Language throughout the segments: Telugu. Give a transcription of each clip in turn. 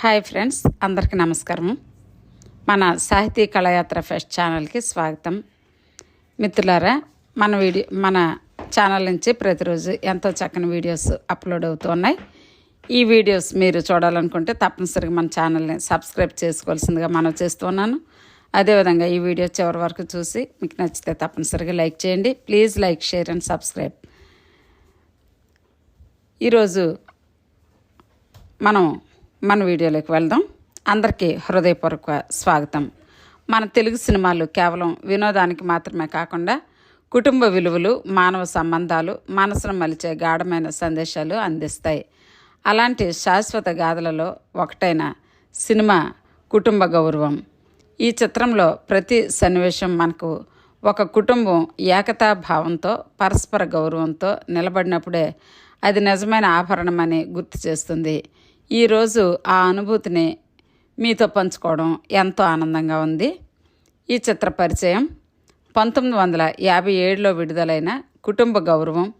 హాయ్ ఫ్రెండ్స్ అందరికీ నమస్కారం. మన సాహితీ కళయాత్ర ఫెస్ట్ ఛానల్కి స్వాగతం. మిత్రులారా మన వీడియో మన ఛానల్ నుంచి ప్రతిరోజు ఎంతో చక్కని వీడియోస్ అప్లోడ్ అవుతున్నాయి ఈ వీడియోస్ మీరు చూడాలనుకుంటే తప్పనిసరిగా మన ఛానల్ని సబ్స్క్రైబ్ చేసుకోవాల్సిందిగా మనం చేస్తున్నాను అదేవిధంగా ఈ వీడియో చివరి వరకు చూసి మీకు నచ్చితే తప్పనిసరిగా లైక్ చేయండి. Please like share and subscribe. ఈరోజు మనం మన వీడియోలోకి వెళ్దాం. అందరికీ హృదయపూర్వక స్వాగతం. మన తెలుగు సినిమాలు కేవలం వినోదానికి మాత్రమే కాకుండా కుటుంబ విలువలు మానవ సంబంధాలు మనసును మలిచే గాఢమైన సందేశాలు అందిస్తాయి. అలాంటి శాశ్వత గాథలలో ఒకటైన సినిమా కుటుంబ గౌరవం. ఈ చిత్రంలో ప్రతి సన్నివేశం మనకు ఒక కుటుంబం ఏకతా భావంతో పరస్పర గౌరవంతో నిలబడినప్పుడే అది నిజమైన ఆభరణమని గుర్తు చేస్తుంది. ఈరోజు ఆ అనుభూతిని మీతో పంచుకోవడం ఎంతో ఆనందంగా ఉంది. ఈ చిత్ర పరిచయం పంతొమ్మిది వందల యాభై ఏడులో విడుదలైన కుటుంబ గౌరవం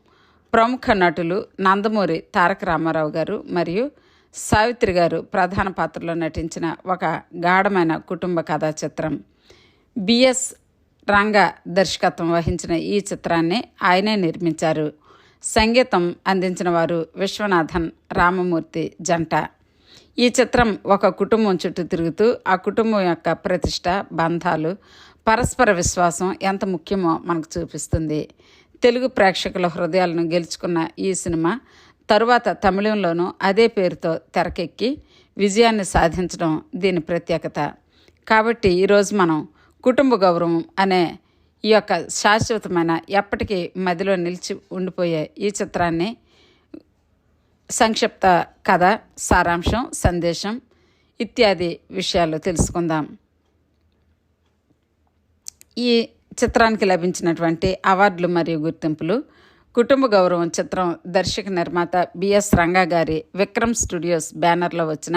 ప్రముఖ నటులు నందమూరి తారక రామారావు గారు మరియు సావిత్రి గారు ప్రధాన పాత్రలో నటించిన ఒక గాఢమైన కుటుంబ కథా చిత్రం. బిఎస్ రంగ దర్శకత్వం వహించిన ఈ చిత్రాన్ని ఆయనే నిర్మించారు. సంగీతం అందించిన వారు విశ్వనాథన్ రామమూర్తి జంట. ఈ చిత్రం ఒక కుటుంబం చుట్టూ తిరుగుతూ ఆ కుటుంబం యొక్క ప్రతిష్ట బంధాలు పరస్పర విశ్వాసం ఎంత ముఖ్యమో మనకు చూపిస్తుంది. తెలుగు ప్రేక్షకుల హృదయాలను గెలుచుకున్న ఈ సినిమా తరువాత తమిళంలోనూ అదే పేరుతో తెరకెక్కి విజయాన్ని సాధించడం దీని ప్రత్యేకత. కాబట్టి ఈరోజు మనం కుటుంబ గౌరవం అనే ఈ యొక్క శాశ్వతమైన ఎప్పటికీ మదిలో నిలిచి ఉండిపోయే ఈ చిత్రాన్ని సంక్షిప్త కథ సారాంశం సందేశం ఇత్యాది విషయాలు తెలుసుకుందాం. ఈ చిత్రానికి లభించినటువంటి అవార్డులు మరియు గుర్తింపులు కుటుంబ గౌరవం చిత్రం దర్శక నిర్మాత బిఎస్ రంగా గారి విక్రమ్ స్టూడియోస్ బ్యానర్లో వచ్చిన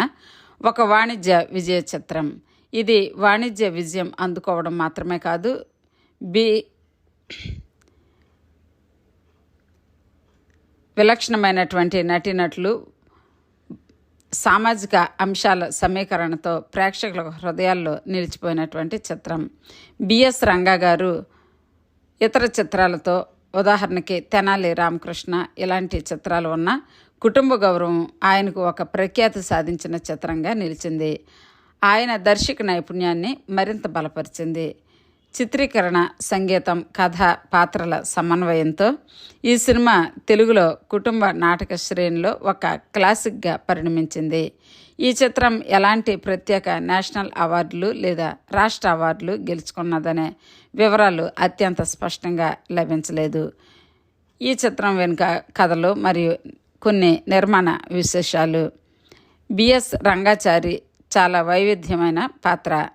ఒక వాణిజ్య విజయ చిత్రం. ఇది వాణిజ్య విజయం అందుకోవడం మాత్రమే కాదు బి విలక్షణమైనటువంటి నటీనటులు సామాజిక అంశాల సమీకరణతో ప్రేక్షకుల హృదయాల్లో నిలిచిపోయినటువంటి చిత్రం. బిఎస్ రంగా గారు ఇతర చిత్రాలతో ఉదాహరణకి తెనాలి రామకృష్ణ ఇలాంటి చిత్రాలు ఉన్న కుటుంబ గౌరవం ఆయనకు ఒక ప్రఖ్యాతి సాధించిన చిత్రంగా నిలిచింది. ఆయన దర్శక నైపుణ్యాన్ని మరింత బలపరిచింది. చిత్రీకరణ సంగీతం కథ పాత్రల సమన్వయంతో ఈ సినిమా తెలుగులో కుటుంబ నాటక శ్రేణిలో ఒక క్లాసిక్గా పరిణమించింది. ఈ చిత్రం ఎలాంటి ప్రత్యేక నేషనల్ అవార్డులు లేదా రాష్ట్ర అవార్డులు గెలుచుకున్నదనే వివరాలు అత్యంత స్పష్టంగా లభించలేదు. ఈ చిత్రం వెనుక కథలు మరియు కొన్ని నిర్మాణ విశేషాలు. బిఎస్ రంగాచారి చాలా వైవిధ్యమైన పాత్ర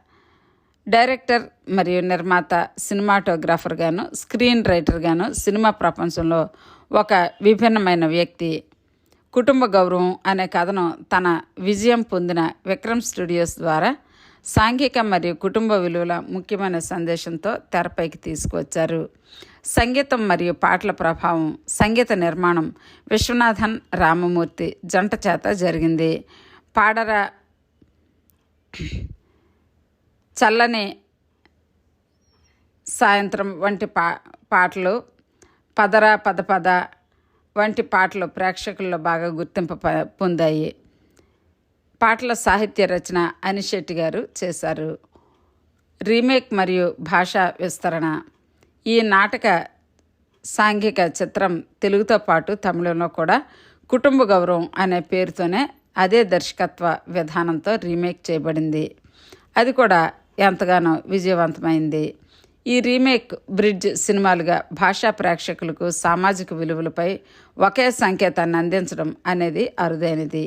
డైరెక్టర్ మరియు నిర్మాత సినిమాటోగ్రాఫర్గాను స్క్రీన్ రైటర్ గాను సినిమా ప్రపంచంలో ఒక విభిన్నమైన వ్యక్తి. కుటుంబ గౌరవం అనే కథను తన విజయం పొందిన విక్రమ్ స్టూడియోస్ ద్వారా సాంఘిక మరియు కుటుంబ విలువల ముఖ్యమైన సందేశంతో తెరపైకి తీసుకువచ్చారు. సంగీతం మరియు పాటల ప్రభావం సంగీత నిర్మాణం విశ్వనాథన్ రామమూర్తి జంట చేత జరిగింది. పాడర చల్లని సాయంత్రం వంటి పా పాటలు పదర పద పద వంటి పాటలు ప్రేక్షకుల్లో బాగా గుర్తింపు పొందాయి. పాటల సాహిత్య రచన అనిశెట్టి గారు చేశారు. రీమేక్ మరియు భాషా విస్తరణ. ఈ నాటక సాంఘిక చిత్రం తెలుగుతో పాటు తమిళంలో కూడా కుటుంబ గౌరవం అనే పేరుతోనే అదే దర్శకత్వ విధానంతో రీమేక్ చేయబడింది. అది కూడా ఎంతగానో విజయవంతమైంది. ఈ రీమేక్ బ్రిడ్జ్ సినిమాలుగా భాషా ప్రేక్షకులకు సామాజిక విలువలపై ఒకే సంకేతాన్ని అందించడం అనేది అరుదైనది.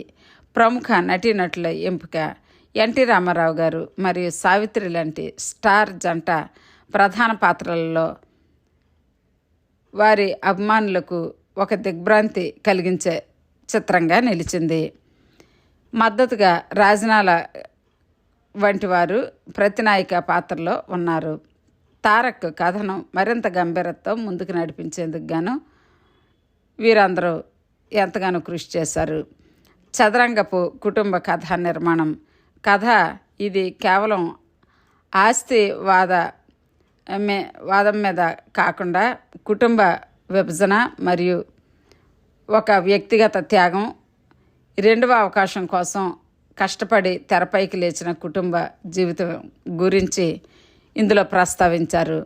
ప్రముఖ నటీనటుల ఎంపిక ఎన్టీ రామారావు గారు మరియు సావిత్రి లాంటి స్టార్ జంట ప్రధాన పాత్రలలో వారి అభిమానులకు ఒక దిగ్భ్రాంతి కలిగించే చిత్రంగా నిలిచింది. మద్దతుగా రాజనాల వంటి వారు ప్రతినాయిక పాత్రలో ఉన్నారు. తారక్ కథను మరింత గంభీరతతో ముందుకు నడిపించేందుకు గాను వీరందరూ ఎంతగానో కృషి చేశారు. చదరంగపు కుటుంబ కథ నిర్మాణం. కథ ఇది కేవలం ఆస్తి వాద మే వాదం మీద కాకుండా కుటుంబ విభజన మరియు ఒక వ్యక్తిగత త్యాగం రెండవ అవకాశం కోసం కష్టపడి తెరపైకి లేచిన కుటుంబ జీవితం గురించి ఇందులో ప్రస్తావించారు.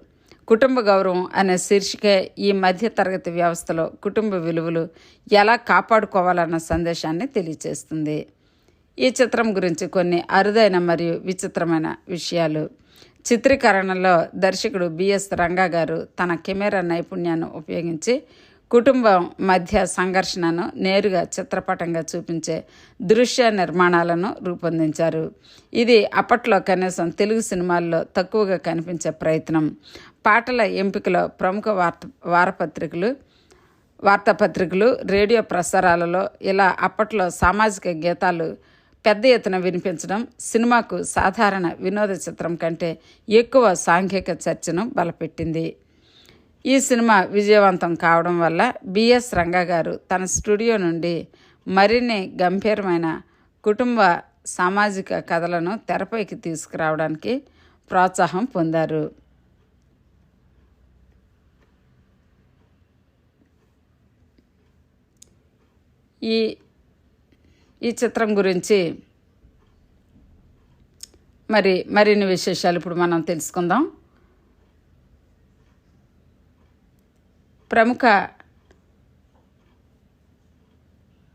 కుటుంబ గౌరవం అనే శీర్షికే ఈ మధ్య తరగతి వ్యవస్థలో కుటుంబ విలువలు ఎలా కాపాడుకోవాలన్న సందేశాన్ని తెలియచేస్తుంది. ఈ చిత్రం గురించి కొన్ని అరుదైన మరియు విచిత్రమైన విషయాలు. చిత్రీకరణలో దర్శకుడు బిఎస్ రంగా గారు తన కెమెరా నైపుణ్యాన్ని ఉపయోగించి కుటుంబం మధ్య సంఘర్షణను నేరుగా చిత్రపటంగా చూపించే దృశ్య నిర్మాణాలను రూపొందించారు. ఇది అప్పట్లో కనీసం తెలుగు సినిమాల్లో తక్కువగా కనిపించే ప్రయత్నం. పాటల ఎంపికలో ప్రముఖ వార్త వారపత్రికలు వార్తాపత్రికలు రేడియో ప్రసారాలలో ఇలా అప్పట్లో సామాజిక గీతాలు పెద్ద ఎత్తున వినిపించడం సినిమాకు సాధారణ వినోద చిత్రం కంటే ఎక్కువ సాంఘిక చర్చను బలపెట్టింది. ఈ సినిమా విజయవంతం కావడం వల్ల బిఎస్ రంగా గారు తన స్టూడియో నుండి మరిన్ని గంభీరమైన కుటుంబ సామాజిక కథలను తెరపైకి తీసుకురావడానికి ప్రోత్సాహం పొందారు. ఈ ఈ చిత్రం గురించి మరి మరిన్ని విశేషాలు ఇప్పుడు మనం తెలుసుకుందాం. ప్రముఖ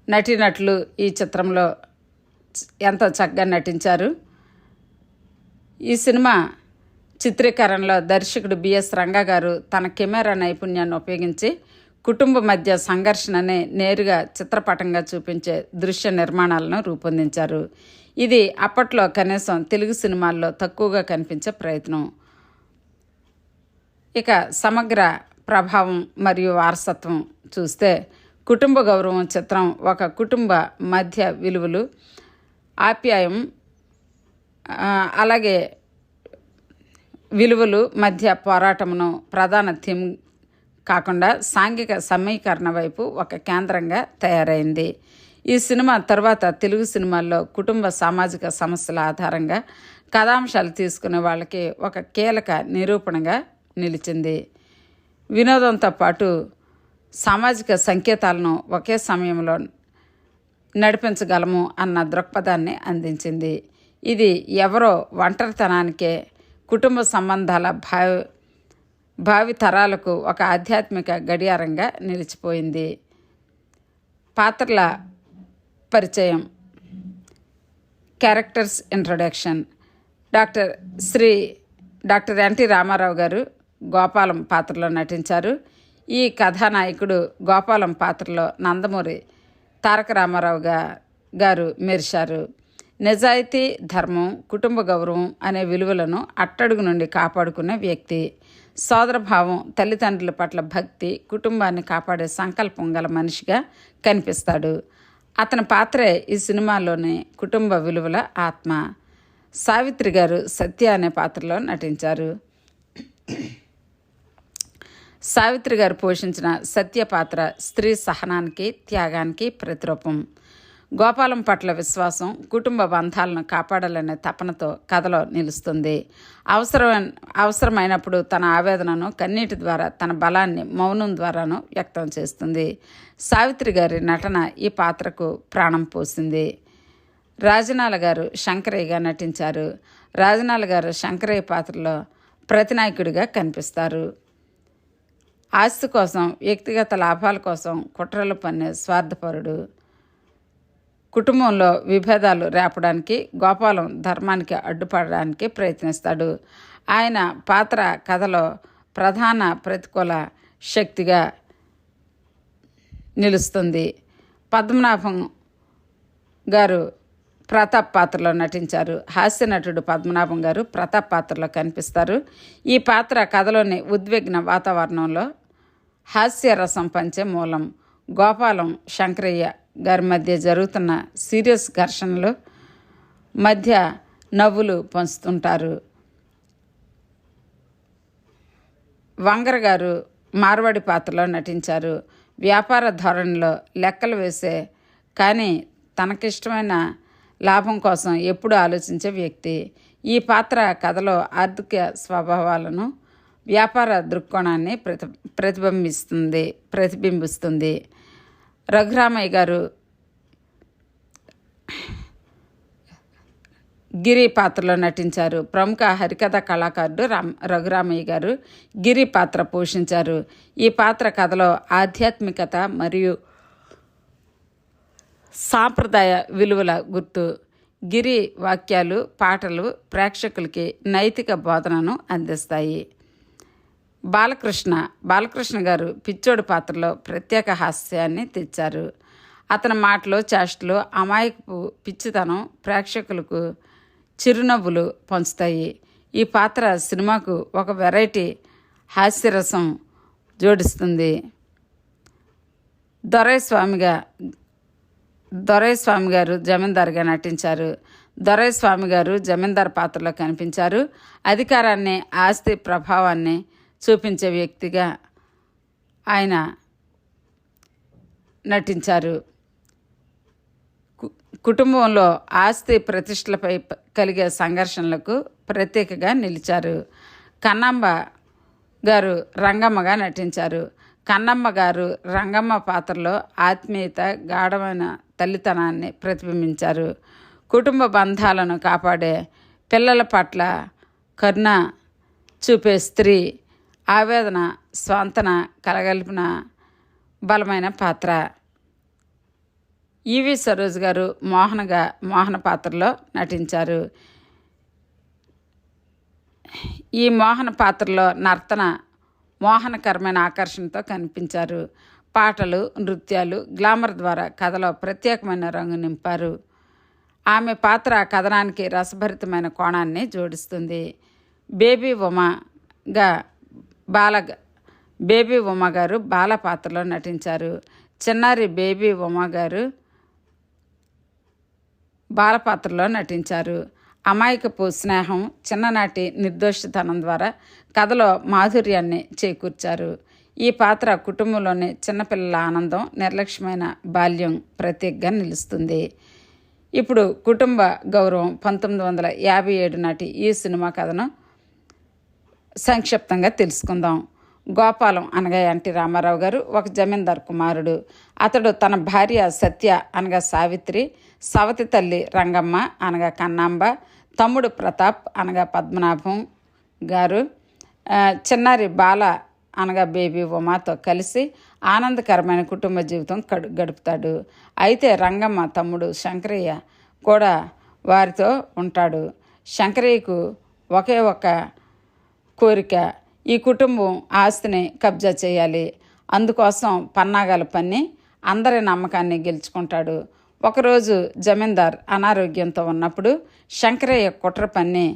నటీనటులు ఈ చిత్రంలో ఎంతో చక్కగా నటించారు. ఈ సినిమా చిత్రీకరణలో దర్శకుడు బిఎస్ రంగా గారు తన కెమెరా నైపుణ్యాన్ని ఉపయోగించి కుటుంబ మధ్య సంఘర్షణని నేరుగా చిత్రపటంగా చూపించే దృశ్య నిర్మాణాలను రూపొందించారు. ఇది అప్పట్లో కనీసం తెలుగు సినిమాల్లో తక్కువగా కనిపించే ప్రయత్నం. ఇక సమగ్ర ప్రభావం మరియు వారసత్వం చూస్తే కుటుంబ గౌరవం చిత్రం ఒక కుటుంబ మధ్య విలువలు ఆప్యాయం అలాగే విలువలు మధ్య పోరాటమును ప్రధాన థీమ్ కాకుండా సాంఘిక సమీకరణ వైపు ఒక కేంద్రంగా తయారైంది. ఈ సినిమా తర్వాత తెలుగు సినిమాల్లో కుటుంబ సామాజిక సమస్యల ఆధారంగా కథాంశాలు తీసుకునే వాళ్ళకి ఒక కీలక నిరూపణగా నిలిచింది. వినోదంతో పాటు సామాజిక సంకేతాలను ఒకే సమయంలో నడిపించగలము అన్న దృక్పథాన్ని అందించింది. ఇది ఎవరో ఒంటరితనానికే కుటుంబ సంబంధాల భావి భావి తరాలకు ఒక ఆధ్యాత్మిక గడియారంగా నిలిచిపోయింది. పాత్రల పరిచయం. Characters introduction. Doctor Shri doctor NT Ramarao గారు గోపాలం పాత్రలో నటించారు. ఈ కథానాయకుడు గోపాలం పాత్రలో నందమూరి తారక రామారావుగా గారు మెరిశారు. నిజాయితీ ధర్మం కుటుంబ గౌరవం అనే విలువలను అట్టడుగు నుండి కాపాడుకునే వ్యక్తి. సోదరభావం తల్లిదండ్రుల పట్ల భక్తి కుటుంబాన్ని కాపాడే సంకల్పం గల మనిషిగా కనిపిస్తాడు. అతని పాత్రే ఈ సినిమాలోని కుటుంబ విలువల ఆత్మ. సావిత్రి గారు సత్య అనే పాత్రలో నటించారు. సావిత్రి గారు పోషించిన సత్య పాత్ర స్త్రీ సహనానికి త్యాగానికి ప్రతిరూపం. గోపాలం పట్ల విశ్వాసం కుటుంబ బంధాలను కాపాడాలనే తపనతో కథలో నిలుస్తుంది. అవసరం అవసరమైనప్పుడు తన ఆవేదనను కన్నీటి ద్వారా తన బలాన్ని మౌనం ద్వారాను వ్యక్తం చేస్తుంది. సావిత్రి గారి నటన ఈ పాత్రకు ప్రాణం పోసింది. రాజనాల గారు శంకరయ్యగా నటించారు. రాజనాల గారు శంకరయ్య పాత్రలో ప్రతినాయకుడిగా కనిపిస్తారు. ఆస్తి కోసం వ్యక్తిగత లాభాల కోసం కుట్రలు పన్నే స్వార్థపరుడు. కుటుంబంలో విభేదాలు రేపడానికి గోపాలం ధర్మానికి అడ్డుపడడానికి ప్రయత్నిస్తాడు. ఆయన పాత్ర కథలో ప్రధాన ప్రతికూల శక్తిగా నిలుస్తుంది. పద్మనాభం గారు ప్రతాప్ పాత్రలో నటించారు. హాస్య నటుడు పద్మనాభం గారు ప్రతాప్ పాత్రలో కనిపిస్తారు. ఈ పాత్ర కథలోని ఉద్విగ్న వాతావరణంలో హాస్యరసం పంచే మూలం. గోపాలం శంకరయ్య గారి మధ్య జరుగుతున్న సీరియస్ ఘర్షణలు మధ్య నవ్వులు పంచుతుంటారు. వంగర గారు మార్వాడి పాత్రలో నటించారు. వ్యాపార ధోరణిలో లెక్కలు వేసే కానీ తనకిష్టమైన లాభం కోసం ఎప్పుడు ఆలోచించే వ్యక్తి. ఈ పాత్ర కథలో ఆర్థిక స్వభావాలను వ్యాపార దృక్కోణాన్ని ప్రతి ప్రతిబింబిస్తుంది ప్రతిబింబిస్తుంది. రఘురామయ్య గారు గిరి పాత్రలో నటించారు. ప్రముఖ హరికథ కళాకారుడు రామ్ రఘురామయ్య గారు గిరి పాత్ర పోషించారు. ఈ పాత్ర కథలో ఆధ్యాత్మికత మరియు సాంప్రదాయ విలువల గుర్తు. గిరి వాక్యాలు పాటలు ప్రేక్షకులకి నైతిక బోధనను అందిస్తాయి. బాలకృష్ణ బాలకృష్ణ గారు పిచ్చోడు పాత్రలో ప్రత్యేక హాస్యాన్ని తెచ్చారు. అతని మాటలు చేష్టలు అమాయకపు పిచ్చితనం ప్రేక్షకులకు చిరునవ్వులు పంచుతాయి. ఈ పాత్ర సినిమాకు ఒక వెరైటీ హాస్యరసం జోడిస్తుంది. దొరైస్వామిగా దొరైస్వామి గారు జమీందార్గా నటించారు. దొరైస్వామి గారు జమీందార్ పాత్రలో కనిపించారు. అధికారాన్ని ఆస్తి ప్రభావాన్ని చూపించే వ్యక్తిగా ఆయన నటించారు. కు- కుటుంబంలో ఆస్తి ప్రతిష్టలపై కలిగే సంఘర్షణలకు ప్రత్యేకగా నిలిచారు. కన్నమ్మ గారు రంగమ్మగా నటించారు. కన్నమ్మ గారు రంగమ్మ పాత్రలో ఆత్మీయత గాఢమైన తల్లితనాన్ని ప్రతిబింబించారు. కుటుంబ బంధాలను కాపాడే పిల్లల పట్ల కరుణ చూపే స్త్రీ ఆవేదన స్వాంతన కలగలిపిన బలమైన పాత్ర. ఈవి సరోజ్ గారు మోహనగా మోహన పాత్రలో నటించారు. ఈ మోహన పాత్రలో నర్తన మోహనకరమైన ఆకర్షణతో కనిపించారు. పాటలు నృత్యాలు గ్లామర్ ద్వారా కథలో ప్రత్యేకమైన రంగు నింపారు. ఆమె పాత్ర కథనానికి రసభరితమైన కోణాన్ని జోడిస్తుంది. బేబీ ఉమాగా బాల బేబీ ఉమా గారు బాల పాత్రలో నటించారు. చిన్నారి బేబీ ఉమా గారు బాల పాత్రలో నటించారు. అమాయకపు స్నేహం చిన్ననాటి నిర్దోషితనం ద్వారా కథలో మాధుర్యాన్ని చేకూర్చారు. ఈ పాత్ర కుటుంబంలోని చిన్నపిల్లల ఆనందం నిర్లక్ష్యమైన బాల్యం ప్రత్యేకంగా నిలుస్తుంది. ఇప్పుడు కుటుంబ గౌరవం పంతొమ్మిది వందల యాభై ఏడు నాటి ఈ సినిమా కథను సంక్షిప్తంగా తెలుసుకుందాం. గోపాలం అనగా ఎన్టీ రామారావు గారు ఒక జమీందార్ కుమారుడు. అతడు తన భార్య సత్య అనగా సావిత్రి సవతి తల్లి రంగమ్మ అనగా కన్నాంబ తమ్ముడు ప్రతాప్ అనగా పద్మనాభం గారు చిన్నారి బాల అనగా బేబీ ఉమాతో కలిసి ఆనందకరమైన కుటుంబ జీవితం కడు గడుపుతాడు. అయితే రంగమ్మ తమ్ముడు శంకరయ్య కూడా వారితో ఉంటాడు. శంకరయ్యకు ఒకే ఒక కోరిక ఈ కుటుంబం ఆస్తిని కబ్జా చేయాలి. అందుకోసం పన్నాగాలు పన్ని అందరి నమ్మకాన్ని గెలుచుకుంటాడు. ఒకరోజు జమీందార్ అనారోగ్యంతో ఉన్నప్పుడు శంకరయ్య కుట్ర పన్ని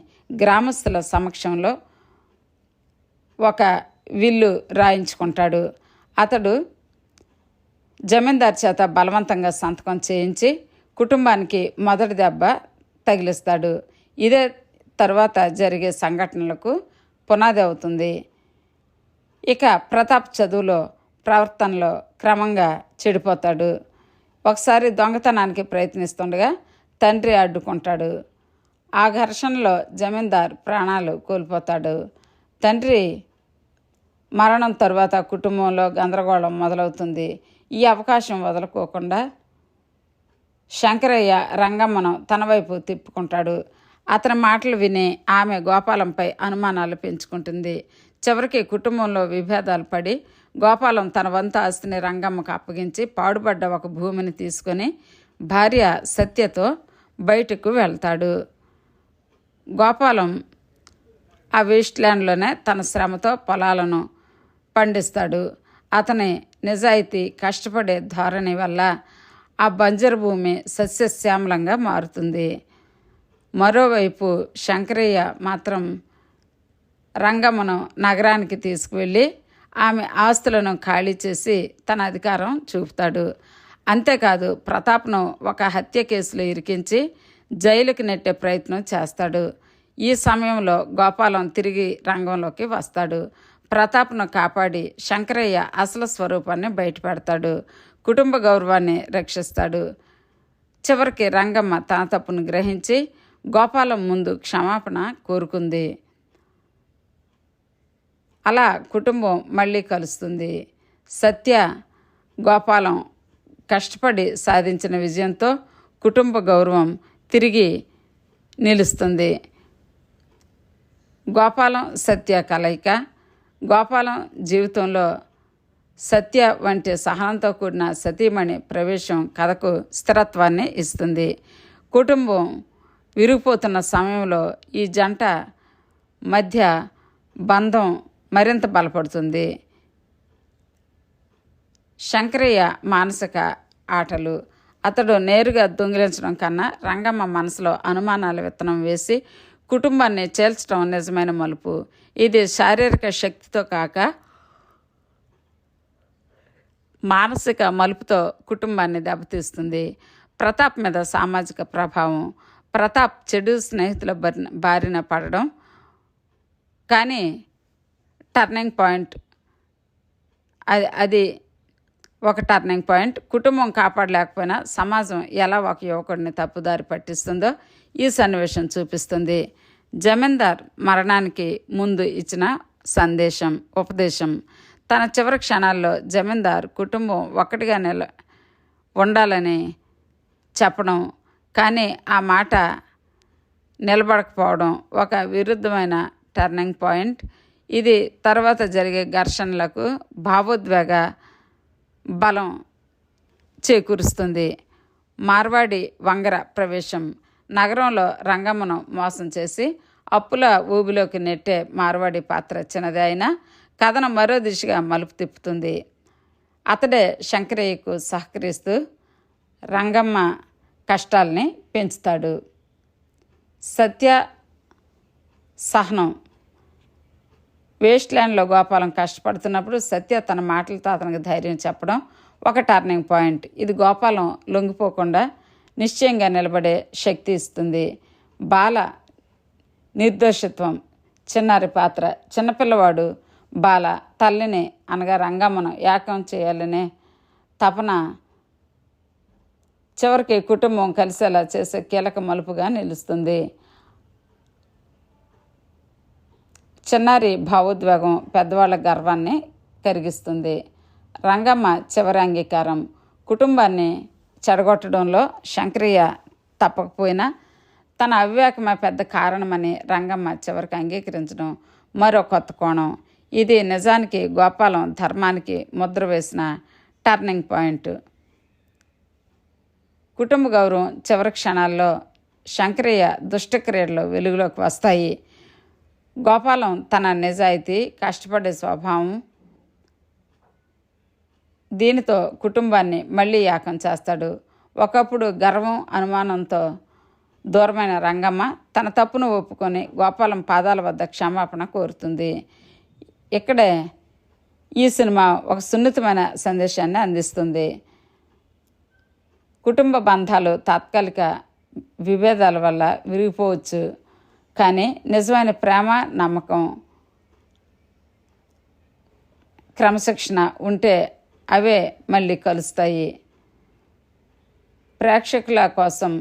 గ్రామస్తుల సమక్షంలో ఒక విల్లు రాయించుకుంటాడు. అతడు జమీందార్ చేత బలవంతంగా సంతకం చేయించి కుటుంబానికి మొదటి దెబ్బ తగిలిస్తాడు. ఇదే తర్వాత జరిగే సంఘటనలకు పునాది అవుతుంది. ఇక ప్రతాప్ చదువులో ప్రవర్తనలో క్రమంగా చెడిపోతాడు. ఒకసారి దొంగతనానికి ప్రయత్నిస్తుండగా తండ్రి అడ్డుకుంటాడు. ఆ ఘర్షణలో జమీందార్ ప్రాణాలు కోల్పోతాడు. తండ్రి మరణం తర్వాత కుటుంబంలో గందరగోళం మొదలవుతుంది. ఈ అవకాశం వదులుకోకుండా శంకరయ్య రంగమ్మను తన వైపు తిప్పుకుంటాడు. అతని మాటలు విని ఆమె గోపాలంపై అనుమానాలు పెంచుకుంటుంది. చివరికి కుటుంబంలో విభేదాలు పడి గోపాలం తన వంతు ఆస్తిని రంగమ్మకు అప్పగించి పాడుపడ్డ ఒక భూమిని తీసుకొని భార్య సత్యతో బయటకు వెళ్తాడు. గోపాలం ఆ వేస్ట్ల్యాండ్లోనే తన శ్రమతో పొలాలను పండిస్తాడు. అతని నిజాయితీ కష్టపడే ధోరణి వల్ల ఆ బంజరు భూమి సస్యశ్యామలంగా మారుతుంది. మరోవైపు శంకరయ్య మాత్రం రంగమ్మను నగరానికి తీసుకువెళ్ళి ఆమె ఆస్తులను ఖాళీ చేసి తన అధికారం చూపుతాడు. అంతేకాదు ప్రతాప్ను ఒక హత్య కేసులో ఇరికించి జైలుకి నెట్టే ప్రయత్నం చేస్తాడు. ఈ సమయంలో గోపాలం తిరిగి రంగంలోకి వస్తాడు. ప్రతాప్ను కాపాడి శంకరయ్య అసలు స్వరూపాన్ని బయటపెడతాడు. కుటుంబ గౌరవాన్ని రక్షిస్తాడు. చివరికి రంగమ్మ తన తప్పును గ్రహించి గోపాలం ముందు క్షమాపణ కోరుకుంది. అలా కుటుంబం మళ్ళీ కలుస్తుంది. సత్య గోపాలం కష్టపడి సాధించిన విజయంతో కుటుంబ గౌరవం తిరిగి నిలుస్తుంది. గోపాలం సత్య కలయిక గోపాలం జీవితంలో సత్య వంటి సహనంతో కూడిన సతీమణి ప్రవేశం కథకు స్థిరత్వాన్ని ఇస్తుంది. కుటుంబం విరిగిపోతున్న సమయంలో ఈ జంట మధ్య బంధం మరింత బలపడుతుంది. శంకరయ్య మానసిక ఆటలు. అతడు నేరుగా దొంగిలించడం కన్నా రంగమ్మ మనసులో అనుమానాల విత్తనం వేసి కుటుంబాన్ని చేల్చడం నిజమైన మలుపు. ఇది శారీరక శక్తితో కాక మానసిక మలుపుతో కుటుంబాన్ని దెబ్బతీస్తుంది. ప్రతాప్ మీద సామాజిక ప్రభావం. ప్రతాప్ చెడు స్నేహితుల బారిన బారిన పడడం. కానీ టర్నింగ్ పాయింట్ అది అది ఒక టర్నింగ్ పాయింట్ కుటుంబం కాపాడలేకపోయినా సమాజం ఎలా ఒక యువకుడిని తప్పుదారి పట్టిస్తుందో ఈ సన్నివేశం చూపిస్తుంది. జమీందార్ మరణానికి ముందు ఇచ్చిన సందేశం ఉపదేశం. తన చివరి క్షణాల్లో జమీందార్ కుటుంబం ఒక్కటిగా నిల ఉండాలని చెప్పడం కానీ ఆ మాట నిలబడకపోవడం ఒక విరుద్ధమైన టర్నింగ్ పాయింట్ ఇది తర్వాత జరిగే ఘర్షణలకు భావోద్వేగ బలం చేకూరుస్తుంది. మార్వాడి వంగర ప్రవేశం. నగరంలో రంగమ్మను మోసం చేసి అప్పుల ఊబిలోకి నెట్టే మార్వాడి పాత్ర చిన్నది అయినా కథను మరో దిశగా మలుపు తిప్పుతుంది. అతడే శంకరయ్యకు సహకరిస్తూ రంగమ్మ కష్టాల్ని పెంచుతాడు. సత్య సహనం. వేస్ట్ ల్యాండ్లో గోపాలం కష్టపడుతున్నప్పుడు సత్య తన మాటలతో అతనికి ధైర్యం చెప్పడం ఒక టర్నింగ్ పాయింట్. ఇది గోపాలం లొంగిపోకుండా నిశ్చయంగా నిలబడే శక్తి ఇస్తుంది. బాల నిర్దోషత్వం. చిన్నారి పాత్ర. చిన్నపిల్లవాడు బాల తల్లిని అనగా రంగమ్మను ఏకం చేయాలనే తపన చివరికి కుటుంబం కలిసేలా చేసే కీలక మలుపుగా నిలుస్తుంది. చిన్నారి భావోద్వేగం పెద్దవాళ్ళ గర్వాన్ని కరిగిస్తుంది. రంగమ్మ చివరి అంగీకారం. కుటుంబాన్ని చెడగొట్టడంలో శంకరయ్య తప్పకపోయినా తన అవివేకమే పెద్ద కారణమని రంగమ్మ చివరికి అంగీకరించడం మరో కొత్త కోణం. ఇది నిజానికి గోపాలం ధర్మానికి ముద్ర వేసిన టర్నింగ్ పాయింట్ కుటుంబ గౌరవం చివరి క్షణాల్లో శంకరయ్య దుష్టక్రియలు వెలుగులోకి వస్తాయి. గోపాలం తన నిజాయితీ కష్టపడే స్వభావం దీనితో కుటుంబాన్ని మళ్ళీ యాకం చేస్తాడు. ఒకప్పుడు గర్వం అనుమానంతో దూరమైన రంగమ్మ తన తప్పును ఒప్పుకొని గోపాలం పాదాల వద్ద క్షమాపణ కోరుతుంది. ఇక్కడే ఈ సినిమా ఒక సున్నితమైన సందేశాన్ని అందిస్తుంది. కుటుంబ బంధాలు తాత్కాలిక విభేదాల వల్ల విరిగిపోవచ్చు. కానీ నిజమైన ప్రేమ నమ్మకం క్రమశిక్షణ ఉంటే అవే మళ్ళీ కలుస్తాయి. ప్రేక్షకుల కోసం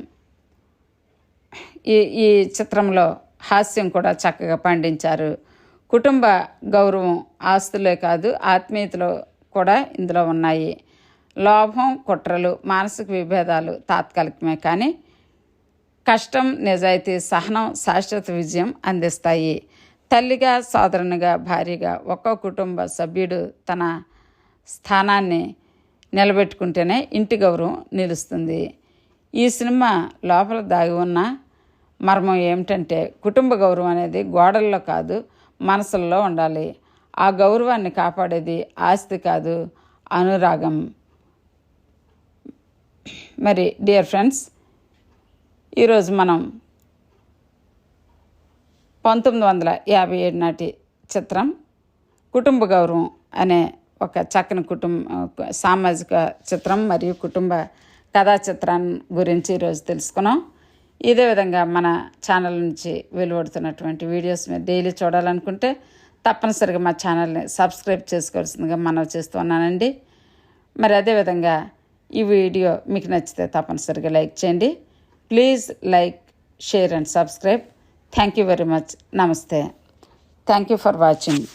ఈ ఈ చిత్రంలో హాస్యం కూడా చక్కగా పండించారు. కుటుంబ గౌరవం ఆస్తులే కాదు ఆత్మీయతలు కూడా ఇందులో ఉన్నాయి. లోభం కుట్రలు మానసిక విభేదాలు తాత్కాలికమే కానీ కష్టం నిజాయితీ సహనం శాశ్వత విజయం అందిస్తాయి. తల్లిగా సోదరునిగా భార్యగా ఒక్కో కుటుంబ సభ్యుడు తన స్థానాన్ని నిలబెట్టుకుంటేనే ఇంటి గౌరవం నిలుస్తుంది. ఈ సినిమా లోపల దాగి ఉన్న మర్మం ఏమిటంటే కుటుంబ గౌరవం అనేది గోడల్లో కాదు మనసుల్లో ఉండాలి. ఆ గౌరవాన్ని కాపాడేది ఆస్తి కాదు అనురాగం. మరి డియర్ ఫ్రెండ్స్ ఈరోజు మనం పంతొమ్మిది వందల యాభై ఏడు నాటి చిత్రం కుటుంబ గౌరవం అనే ఒక చక్కని కుటుంబ సామాజిక చిత్రం మరియు కుటుంబ కథా చిత్రాన్ని గురించి ఈరోజు తెలుసుకున్నాం. ఇదే విధంగా మన ఛానల్ నుంచి వెలువడుతున్నటువంటి వీడియోస్ మీరు డైలీ చూడాలనుకుంటే తప్పనిసరిగా మా ఛానల్ని సబ్స్క్రైబ్ చేసుకోవాల్సిందిగా మనం చేస్తున్నానండి మరి అదేవిధంగా ఈ వీడియో మీకు నచ్చితే తప్పనిసరిగా లైక్ చేయండి. Please like share and subscribe thank you very much నమస్తే థ్యాంక్ యూ ఫర్ వాచింగ్